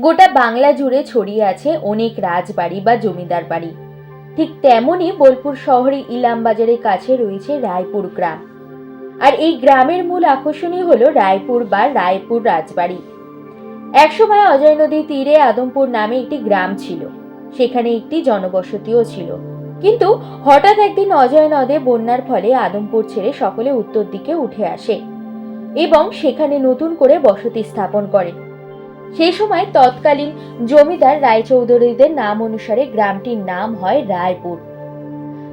গোটা বাংলা জুড়ে ছড়িয়ে আছে অনেক রাজবাড়ি বা জমিদার বাড়ি। ঠিক তেমনই বোলপুর শহরে ইলামবাজারের কাছে রয়েছে রায়পুর গ্রাম। আর এই গ্রামের মূল আকর্ষণই হলো রায়পুর বা রায়পুর রাজবাড়ি। একসময় অজয় নদীর তীরে আদমপুর নামে একটি গ্রাম ছিল। সেখানে একটি জনবসতিও ছিল। কিন্তু হঠাৎ একদিন অজয় নদে বন্যার ফলে আদমপুর ছেড়ে সকলে উত্তর দিকে উঠে আসে এবং সেখানে নতুন করে বসতি স্থাপন করে সেই সময় তৎকালীন জমিদার রায়চৌধুরীদের নাম অনুসারে গ্রামটির নাম হয় রায়পুর।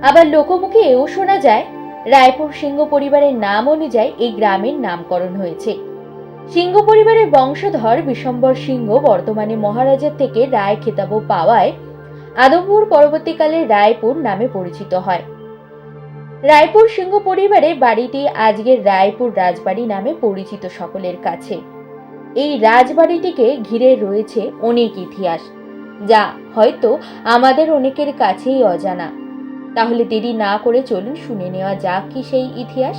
আবার লোকমুখে এও শোনা যায়, রায়পুর সিংহ পরিবারের নাম অনুযায়ী এই গ্রামের নামকরণ হয়েছে। সিংহ পরিবারের বংশধর বিশম্বর সিংহ বর্তমানে মহারাজের থেকে রায় খেতাব পাওয়ায় আদমপুর পরবর্তীকালে রায়পুর নামে পরিচিত হয়। রায়পুর সিংহ পরিবারের বাড়িটি আজকের রায়পুর রাজবাড়ি নামে পরিচিত সকলের কাছে। এই রাজবাড়িটিকে ঘিরে রয়েছে অনেক ইতিহাস, যা হয়তো আমাদের অনেকের কাছেই অজানা। তাহলে দেরি না করে চলুন শুনে নেওয়া যাক কি সেই ইতিহাস।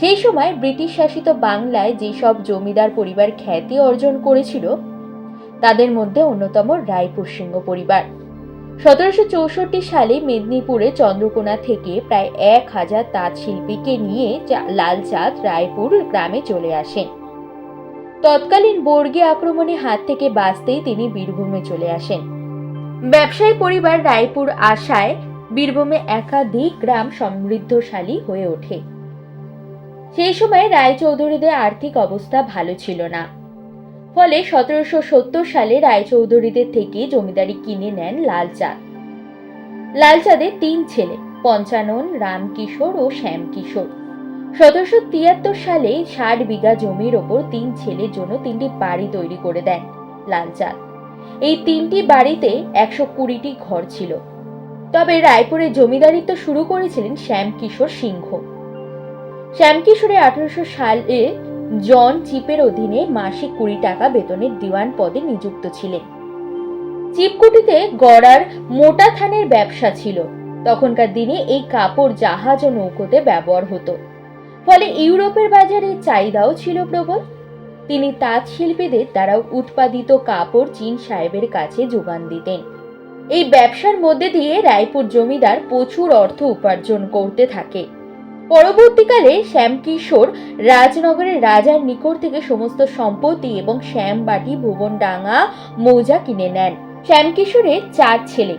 সেই সময় ব্রিটিশ শাসিত বাংলায় যেসব জমিদার পরিবার খ্যাতি অর্জন করেছিল, তাদের মধ্যে অন্যতম রায়পুর সিংহ পরিবার। সতেরোশো চৌষট্টি সালে মেদিনীপুরে চন্দ্রকোনা থেকে প্রায় এক হাজার তাঁত শিল্পীকে নিয়ে লালচাঁদ রায়পুর গ্রামে চলে আসেন। তৎকালীন বর্গী আক্রমণে হাত থেকে বাঁচতেই তিনি বীরভূমে চলে আসেন। ব্যবসায়ী পরিবার রায়পুর আশায় বীরভূমে একাধিক গ্রাম সমৃদ্ধশালী হয়ে ওঠে। সেই সময় রায়চৌধুরীদের আর্থিক অবস্থা ভালো ছিল না। ফলে সতেরোশো সত্তর সালে রায়চৌধুরীদের থেকে জমিদারি কিনে নেন লালচাঁদ লালচাঁদের তিন ছেলে, পঞ্চানন, রামকিশোর ও শ্যামকিশোর। সতেরোশো তিয়াত্তর সালে ষাট বিঘা জমির ওপর তিন ছেলের জন্য তিনটি বাড়ি তৈরি করে দেন লালচাঁদ। এই তিনটি বাড়িতে একশো কুড়িটি ঘর ছিল। তবে রায়পুরে জমিদারিত্ব শুরু করেছিলেন শ্যামকিশোর সিংহ। শ্যামকিশোরে আঠারোশো সালে জন চিপের অধীনে মাসিক কুড়ি টাকা বেতনের দিওয়ান পদে নিযুক্ত ছিলেন। চিপকুটিতে গড়ার মোটা থানের ব্যবসা ছিল। তখনকার দিনে এই কাপড় জাহাজ ও নৌকোতে ব্যবহার হতো। ফলে ইউরোপের বাজারে চাহিদাও ছিল প্রবল। তিনি তাঁত শিল্পীদের দ্বারা উৎপাদিত কাপড় চীন সাহেবের কাছে যোগান দিতেন। এই ব্যবসার মধ্যে দিয়ে রায়পুর জমিদার প্রচুর অর্থ উপার্জন করতে থাকে। পরবর্তীকালে শ্যামকিশোর রাজনগরের রাজার নিকট থেকে সমস্ত সম্পত্তি এবং শ্যামবাটি ভুবনডাঙ্গা মৌজা কিনে নেন। শ্যামকিশোরের চার ছেলে,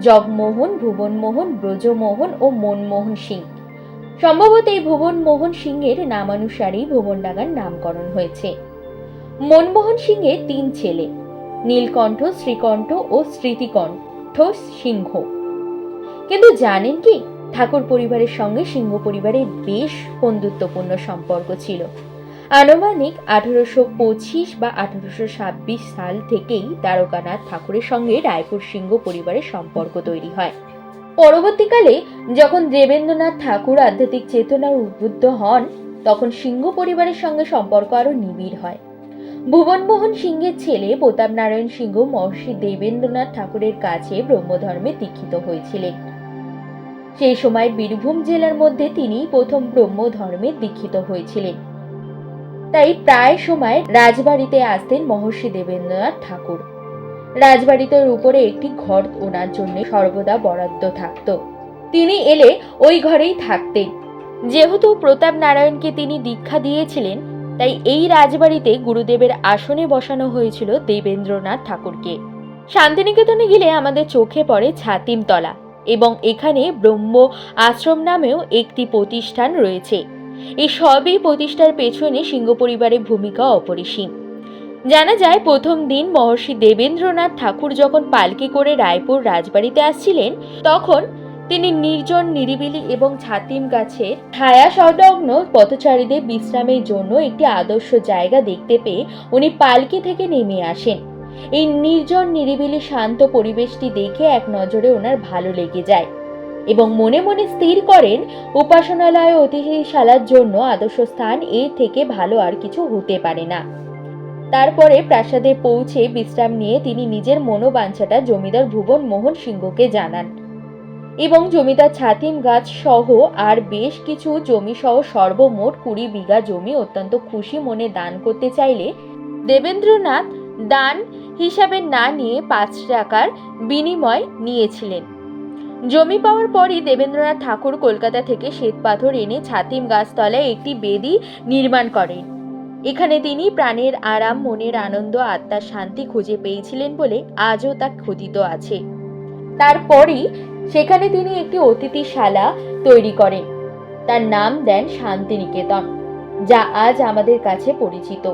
জগমোহন, ভুবনমোহন, ব্রজমোহন ও মনমোহন সিং। সম্ভবত এই ভুবনমোহন সিংহের নামানুসারেই ভুবনডাঙ্গার নামকরণ হয়েছে। মনমোহন সিংহের তিন ছেলে, নীলকণ্ঠ, শ্রীকণ্ঠ ও স্মৃতিকণ্ঠ সিংহ। কিন্তু জানেন কি, ঠাকুর পরিবারের সঙ্গে সিংহ পরিবারের বেশ বন্ধুত্বপূর্ণ সম্পর্ক ছিল। আনুমানিক আঠারোশো পঁচিশ বা আঠারোশো ছাব্বিশ সাল থেকেই দ্বারকানাথ ঠাকুরের সঙ্গে রায়পুর সিংহ পরিবারের সম্পর্ক তৈরি হয়। পরবর্তীকালে যখন দেবেন্দ্রনাথ ঠাকুর আধ্যাত্মিক চেতনার উদ্বুদ্ধ হন, তখন সিংহ পরিবারের সঙ্গে সম্পর্ক আরও নিবিড় হয়। ভুবনমোহন সিংহের ছেলে প্রতাপ নারায়ণ সিংহ মহর্ষি দেবেন্দ্রনাথ ঠাকুরের কাছে ব্রহ্মধর্মে দীক্ষিত হয়েছিলেন। সেই সময় বীরভূম জেলার মধ্যে তিনি প্রথম ব্রহ্ম ধর্মে দীক্ষিত হয়েছিলেন। তাই প্রায় সময় রাজবাড়িতে আসতেন মহর্ষি দেবেন্দ্রনাথ ঠাকুর। রাজবাড়িতে উপরে একটি ঘর ওনার জন্য সর্বদা বরাদ্দ থাকত। তিনি এলে ওই ঘরেই থাকতেন। যেহেতু প্রতাপ নারায়ণকে তিনি দীক্ষা দিয়েছিলেন, তাই এই রাজবাড়িতে গুরুদেবের আসনে বসানো হয়েছিল দেবেন্দ্রনাথ ঠাকুরকে। শান্তিনিকেতনে গেলে আমাদের চোখে পড়ে ছাতিমতলা এবং এখানে ব্রহ্ম আশ্রম নামেও একটি প্রতিষ্ঠান রয়েছে। এই সবই প্রতিষ্ঠার পেছনে সিংহ পরিবারের ভূমিকা অপরিসীম। জানা যায়, প্রথম দিন মহর্ষি দেবেন্দ্রনাথ ঠাকুর যখন পালকি করে রায়পুর রাজবাড়িতে আসছিলেন, তখন তিনি নির্জন, নিরিবিলি এবং ছাতিম গাছের ছায়া সংলগ্ন পথচারীদের বিশ্রামের জন্য একটি আদর্শ জায়গা দেখতে পেয়ে উনি পালকি থেকে নেমে আসেন। এই নির্জন, নিরিবিলি, শান্ত পরিবেশটি দেখে এক নজরে ওনার ভালো লেগে যায় এবং মনে মনে স্থির করেন, উপাসনালয় অতিথিশালার জন্য আদর্শ স্থান এর থেকে ভালো আর কিছু হতে পারে না। তারপরে প্রাসাদে পৌঁছে বিশ্রাম নিয়ে তিনি নিজের মনোবাঞ্ছাটা জমিদার ভুবন মোহন সিংহকে জানান। এবং জমিদার ছাতিম গাছ সহ আর বেশ কিছু জমি সহ সর্বমোট কুড়ি বিঘা জমি অত্যন্ত খুশি মনে দান করতে চাইলে দেবেন্দ্রনাথ দান হিসাবে না নিয়ে পাঁচ টাকার বিনিময় নিয়েছিলেন। জমি পাওয়ার পরই দেবেন্দ্রনাথ ঠাকুর কলকাতা থেকে শ্বেতপাথর এনে ছাতিম গাছতলায় একটি বেদি নির্মাণ করেন। এখানে তিনি প্রাণের আরাম, মনের আনন্দ, আত্মার শান্তি খুঁজে পেয়েছিলেন বলে আজও তা খোদিত আছে। তারপরই সেখানে তিনি একটি অতিথিশালা তৈরি করেন। তার নাম দেন শান্তিনিকেতন, যা আজ আমাদের কাছে পরিচিত।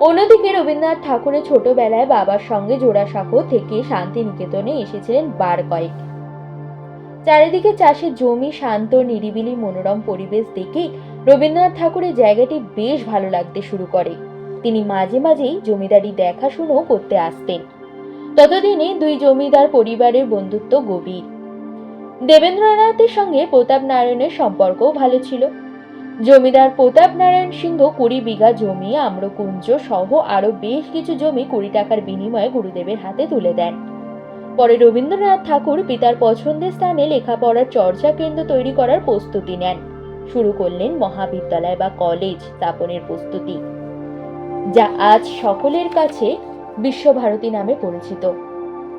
অন্যদিকে রবীন্দ্রনাথ ঠাকুরের ছোটবেলায় বাবার সঙ্গে জোড়াসাঁকো থেকে শান্তিনিকেতনে এসেছিলেন বার কয়েক। চারিদিকে চাষের জমি, শান্ত, নিরিবিলি, মনোরম পরিবেশ দেখেই রবীন্দ্রনাথ ঠাকুরের জায়গাটি বেশ ভালো লাগতে শুরু করে। তিনি মাঝে মাঝেই জমিদারি দেখাশুনো করতে আসতেন। ততদিনে দুই জমিদার পরিবারের বন্ধুত্ব গভীর। দেবেন্দ্রনাথের সঙ্গে প্রতাপ নারায়ণের সম্পর্কও ভালো ছিল। জমিদার প্রতাপ নারায়ণ সিংহ কুড়ি বিঘা জমি, আম্রকুঞ্জ সহ আরও বেশ কিছু জমি কুড়ি টাকার বিনিময়ে গুরুদেবের হাতে তুলে দেন। পরে রবীন্দ্রনাথ ঠাকুর পিতার পছন্দের স্থানে লেখাপড়ার চর্চা কেন্দ্র তৈরি করার প্রস্তুতি নেন। শুরু করলেন মহাবিদ্যালয় বা কলেজ স্থাপনের প্রস্তুতি, যা আজ সকলের কাছে বিশ্বভারতী নামে পরিচিত।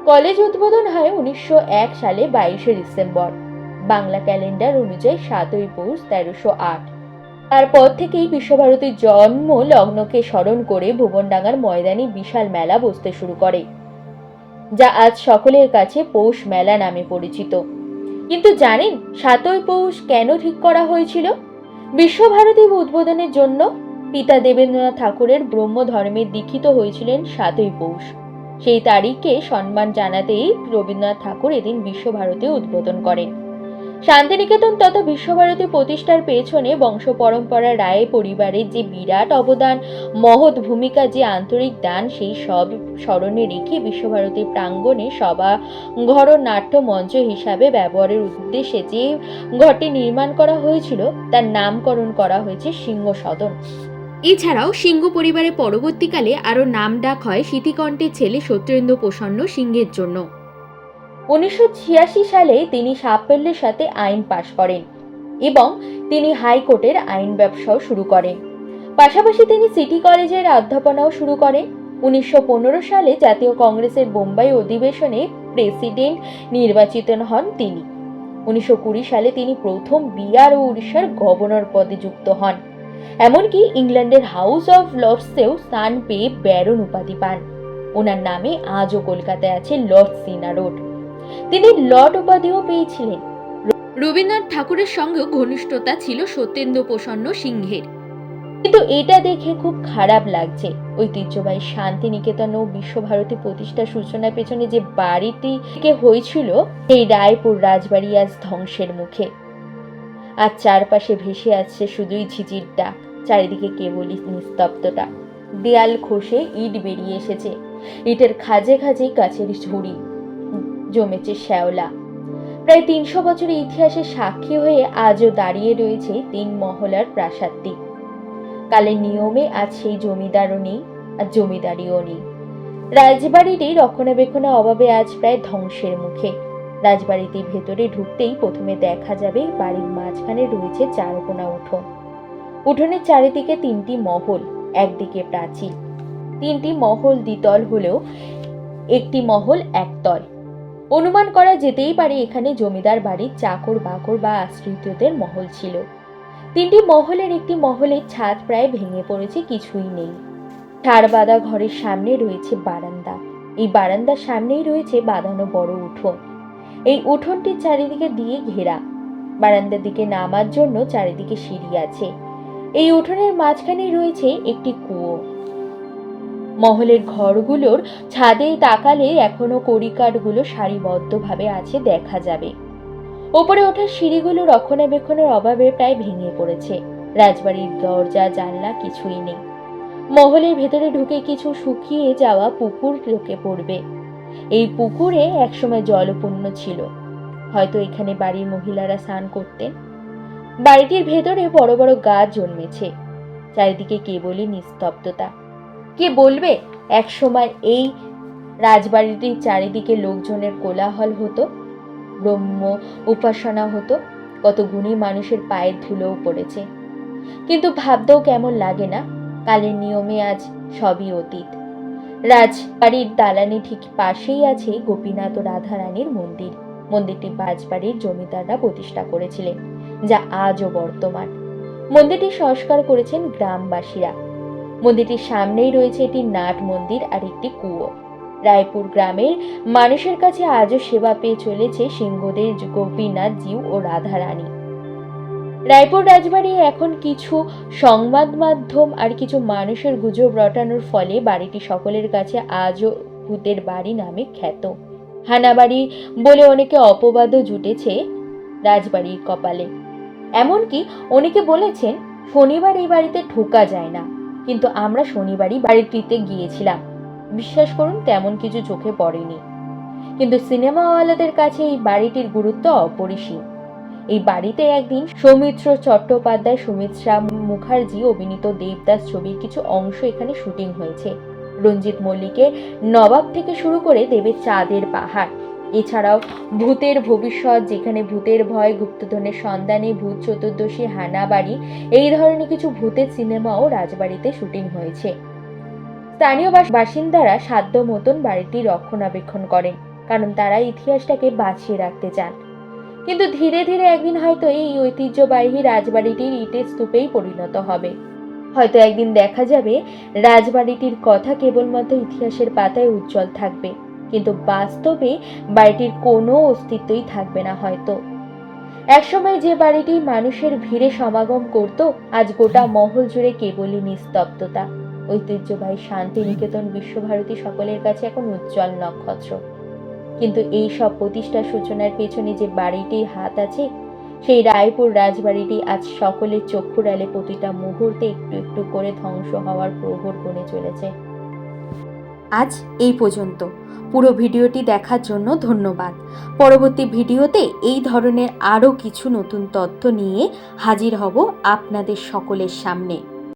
কলেজ উদ্বোধন হয় উনিশশো এক সালে বাইশে ডিসেম্বর। বাংলা ক্যালেন্ডার অনুযায়ী সাতই পৌষ তেরোশো আট। তারপর থেকেই বিশ্বভারতীর জন্ম লগ্নকে স্মরণ করে ভুবনডাঙ্গার ময়দানে বিশাল মেলা বসতে শুরু করে, যা আজ সকলের কাছে পৌষ মেলা নামে পরিচিত। কিন্তু জানেন সাতই পৌষ কেন ঠিক করা হয়েছিল? বিশ্বভারতী উদ্বোধনের জন্য পিতা দেবেন্দ্রনাথ ঠাকুরের ব্রহ্মধর্মে দীক্ষিত হয়েছিলেন সাতই পৌষ। সেই তারিখকে সম্মান জানাতেই রবীন্দ্রনাথ ঠাকুর এদিন বিশ্বভারতী উদ্বোধন করেন। শান্তিনিকেতন তথা বিশ্বভারতী প্রতিষ্ঠার পেছনে বংশ পরম্পরা রায় পরিবারের যে বিরাট অবদান, মহৎ ভূমিকা, যে আন্তরিক দান, সেই সব স্মরণে রেখে বিশ্বভারতী প্রাঙ্গণে সভা, ঘর নাট্য মঞ্চ হিসাবে ব্যবহারের উদ্দেশ্যে যে ঘরটি নির্মাণ করা হয়েছিল, তার নামকরণ করা হয়েছে সিংহ সদন। এছাড়াও সিংহ পরিবারে পরবর্তীকালে আরও নাম ডাক হয় স্মৃতিকণ্ঠের ছেলে সত্যেন্দ্র প্রসন্ন সিংহের জন্য। উনিশশো ছিয়াশি সালে তিনি সাফল্যের সাথে আইন পাশ করেন এবং তিনি হাইকোর্টের আইন ব্যবসাও শুরু করেন। পাশাপাশি তিনি সিটি কলেজের অধ্যাপনাও শুরু করেন। উনিশশো পনেরো সালে জাতীয় কংগ্রেসের বোম্বাই অধিবেশনে প্রেসিডেন্ট নির্বাচিত হন তিনি। উনিশশো কুড়ি সালে তিনি প্রথম বিহার ও উড়িষ্যার গভর্নর পদে যুক্ত হন। এমনকি ইংল্যান্ডের হাউস অফ লর্ডসেও স্থান পেয়ে ব্যারন উপাধি পান। ওনার নামে আজও কলকাতায় আছে লর্ড সিনা রোড। তিনি লর্ড উপাধিও পেয়েছিলেন। রবীন্দ্রনাথ ঠাকুরের সঙ্গেও ঘনিষ্ঠতা ছিল সত্যেন্দ্র প্রসন্ন সিংহের। কিন্তু এটা দেখে খুব খারাপ লাগছে। ঐতিহ্যবাহী শান্তিনিকেতন ও বিশ্বভারতী প্রতিষ্ঠার সূচনার পেছনে যে বাড়িটি থেকে হয়েছিল সেই রায়পুর রাজবাড়ি আজ ধ্বংসের মুখে। আর চারপাশে ভেসে আসছে শুধুই ঝিঝির ডাক চারিদিকে কেবলই নিস্তব্ধতা। দেয়াল খসে ইট বেরিয়ে এসেছে। ইটের খাজে খাজে গাছের ঝুড়ি। জমেছে শ্যাওলা। প্রায় তিনশো বছরের ইতিহাসের সাক্ষী হয়ে আজও দাঁড়িয়ে রয়েছে তিন মহলার প্রাসাদটি। কালের নিয়মে আজ সেই জমিদারও নেই, আর জমিদারিও নেই। রাজবাড়িটি রক্ষণাবেক্ষণের অভাবে আজ প্রায় ধ্বংসের মুখে। রাজবাড়িতে ভেতরে ঢুকতেই প্রথমে দেখা যাবে বাড়ির মাঝখানে রয়েছে চারকোনা উঠোন। উঠোনের চারিদিকে তিনটি মহল, একদিকে প্রাচীর। তিনটি মহল দ্বিতল হলেও একটি মহল একতল। অনুমান করা যেতেই পারে এখানে জমিদার বাড়ির চাকর বাকর বা আশ্রিতদের মহল ছিল। তিনটি মহলের একটি মহলের ছাদ প্রায় ভেঙে পড়েছে, কিছুই নেই। ঠাড় বাঁধা ঘরের সামনে রয়েছে বারান্দা। এই বারান্দার সামনেই রয়েছে বাঁধানো বড় উঠোন। এই উঠোনটির চারিদিকে দিয়ে ঘেরা। বারান্দার দিকে নামার জন্য চারিদিকে সিঁড়ি আছে। এই উঠোনের মাঝখানে রয়েছে একটি কুয়ো। মহলের ঘরগুলোর ছাদে তাকালে এখনও কড়িকাঠগুলো সারিবদ্ধভাবে আছে, দেখা যাবে। ওপরে ওঠার সিঁড়িগুলো রক্ষণাবেক্ষণের অভাবে প্রায় ভেঙে পড়েছে। রাজবাড়ির দরজা, জানলা কিছুই নেই। মহলের ভেতরে ঢুকে কিছু শুকিয়ে যাওয়া পুকুর লোকে পড়বে। এই পুকুরে একসময় জলপূর্ণ ছিল। হয়তো এখানে বাড়ির মহিলারা স্নান করতেন। বাড়িটির ভেতরে বড় বড় গাছ জন্মেছে। চারিদিকে কেবলই নিস্তব্ধতা। কে বলবে? একসময় এই রাজবাড়িটির চারিদিকে লোকজনের কোলাহল হতো, ব্রহ্ম উপাসনা হতো, কত গুণী মানুষের পায়ের ধুলোও পড়েছে। কিন্তু ভাবতেও কেমন লাগে না, কালের নিয়মে আজ সবই অতীত। রাজবাড়ির দালানি ঠিক পাশেই আছে গোপীনাথ রাধারানীর মন্দির। মন্দিরটি রাজবাড়ির জমিদাররা প্রতিষ্ঠা করেছিলেন, যা আজও বর্তমান। মন্দিরটি সংস্কার করেছেন গ্রামবাসীরা। মন্দিরটির সামনেই রয়েছে একটি নাট মন্দির আর একটি কুয়ো। রায়পুর গ্রামের মানুষের কাছে আজও সেবা পেয়ে চলেছে সিংহদের গোপীনাথ জিউ ও রাধারানী। রায়পুর রাজবাড়ি এখন কিছু সংবাদ মাধ্যম আর কিছু মানুষের গুজব রটানোর ফলে বাড়িটি সকলের কাছে আজও ভূতের বাড়ি নামে খ্যাত। হানাবাড়ি বলে অনেকে অপবাদও জুটেছে রাজবাড়ির কপালে। এমনকি অনেকে বলেছেন, শনিবার এই বাড়িতে ঢোকা যায় না। কিন্তু আমরা শনিবারই বাড়িটিতে গিয়েছিলাম। বিশ্বাস করুন, তেমন কিছু চোখে পড়েনি। কিন্তু সিনেমাওয়ালাদের কাছে এই বাড়িটির গুরুত্ব অপরিসীম। এই বাড়িতে একদিন সৌমিত্র চট্টোপাধ্যায়, সুমিত্রা মুখার্জি, অভিনীত দেবদাস ছবির কিছু অংশ এখানে শুটিং হয়েছে। রঞ্জিত মল্লিকের নবাব থেকে শুরু করে দেবের চাঁদের পাহাড়। এছাড়াও ভূতের ভবিষ্যৎ, যেখানে ভূতের ভয়, গুপ্তধনের সন্ধানে ভূত, চতুর্দশী, হানাবাড়ি, এই ধরনের কিছু ভূতের সিনেমাও রাজবাড়িতে শুটিং হয়েছে। স্থানীয় বাসিন্দারা সাধ্য মতন বাড়িটি রক্ষণাবেক্ষণ করেন, কারণ তারা ইতিহাসটাকে বাঁচিয়ে রাখতে চান। কিন্তু ধীরে ধীরে একদিন হয়তো এই ঐতিহ্যবাহী রাজবাড়িটির ইটের স্তূপেই পরিণত হবে। হয়তো একদিন দেখা যাবে রাজবাড়িটির কথা কেবলমাত্র ইতিহাসের পাতায় উজ্জ্বল থাকবে। কিন্তু বাস্তবে বাড়িটির কোনো অস্তিত্বই থাকবে না হয়তো। একসময় যে বাড়িটি মানুষের ভিড়ে সমাগম করত, আজ গোটা মহল জুড়ে কেবলই নিস্তব্ধতা। ঐতিহ্যবাহী শান্তিনিকেতন বিশ্বভারতী সকলের কাছে এখন উজ্জ্বল নক্ষত্র। কিন্তু এই সব প্রতিষ্ঠার সূচনার পেছনে যে বাড়িটির হাত আছে, সেই রায়পুর রাজবাড়িটি আজ সকলের চক্ষুরালে প্রতিটা মুহূর্তে একটু একটু করে ধ্বংস হওয়ার প্রহর গুনে চলেছে। আজ এই পর্যন্ত। পুরো ভিডিওটি দেখার জন্য ধন্যবাদ। পরবর্তী ভিডিওতে এই ধরনের আরও কিছু নতুন তথ্য নিয়ে হাজির হব আপনাদের সকলের সামনে।